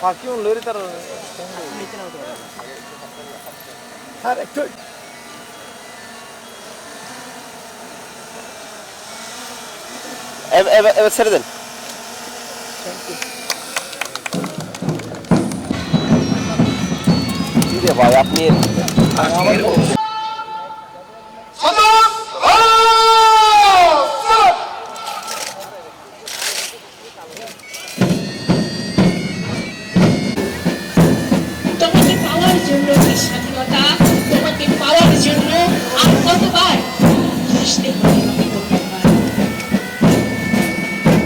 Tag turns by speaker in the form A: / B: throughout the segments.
A: 바뀌 롤이
B: 따로 다렉터 এবার ছেড়ে দেন। Thank you রে ভাই আপনি
C: তোমাকে পাওয়ার জন্য এই স্বাধীনতা? তোমাকে পাওয়ার জন্য আর কতবার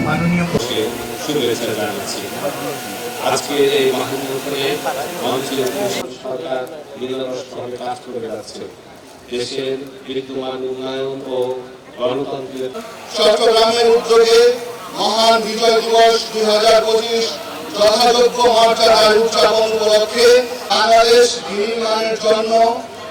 D: মাননীয়
E: শুভেচ্ছা জানাচ্ছি। আজকে এই মাহমুদে মানুষের সরকার নিরলসভাবে কাজ করে যাচ্ছে। দেশের বিদ্যমান উন্নয়ন ও গণতন্ত্রের
F: চট্টগ্রামের উদ্যোগে মহান বিজয় দিবস দুই হাজার পঁচিশ যথাযোগ্য মর্যাদায় উদযাপন উপলক্ষে বাংলাদেশ নির্মাণের জন্য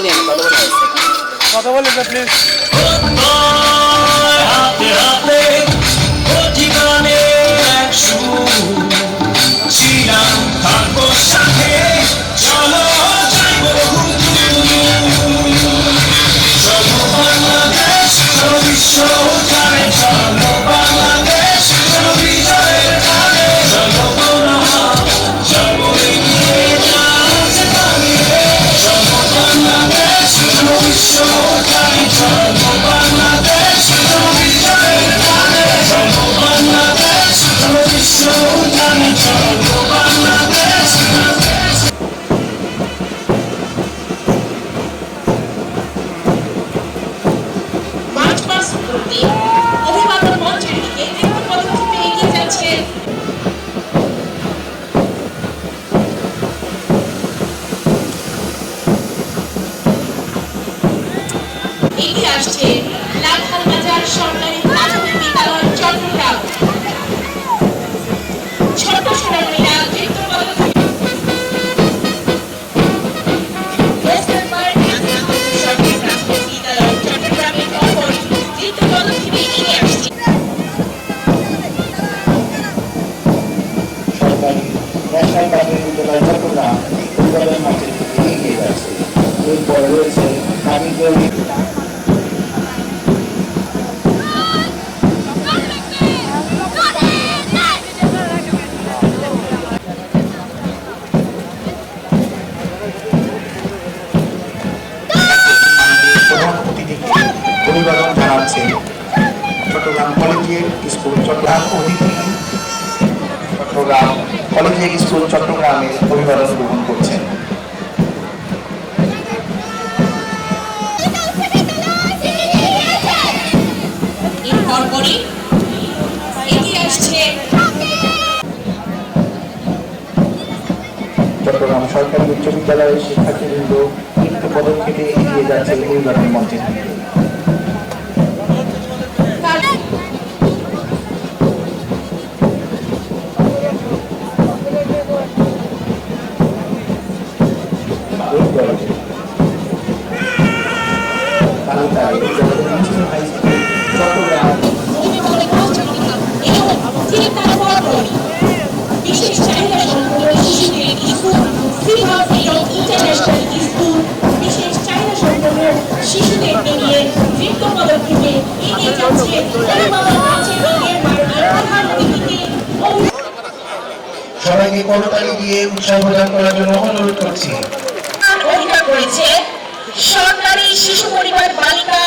B: বলি আমি কথা বলি
A: কথা বলি প্লিজ
C: বাজার সরকারি প্রাথমিক বিদ্যালয় চট্টগ্রাম ছোট সোনামণিরা সরকারি
D: সরকারি ন্যাশনাল প্রাথমিক বিদ্যালয় চট্টগ্রাম মাঠের দিকে এগিয়ে যাচ্ছে এরপর রয়েছে কামিজের জানাচ্ছে চট্টগ্রাম কলেজিয়েট স্কুল চট্টগ্রাম অতিথি চট্টগ্রাম কলেজিয়েট স্কুল চট্টগ্রামের অভিবাদন গ্রহণ করছেন
C: এগিয়ে আসছে
D: চট্টগ্রাম সরকারি উচ্চ বিদ্যালয়ের শিক্ষার্থীবৃন্দ কিন্তু পদক্ষেপে এগিয়ে যাচ্ছে অভিবাদন মঞ্চের
C: শিশুদেরকে নিয়ে বৃদ্ধ পদক্ষেপে এগিয়ে যাচ্ছে
D: সবাইকে করতালি দিয়ে উৎসাহ প্রদান করার জন্য অনুরোধ করছি। সরকারি শিশু পরিবার বালিকা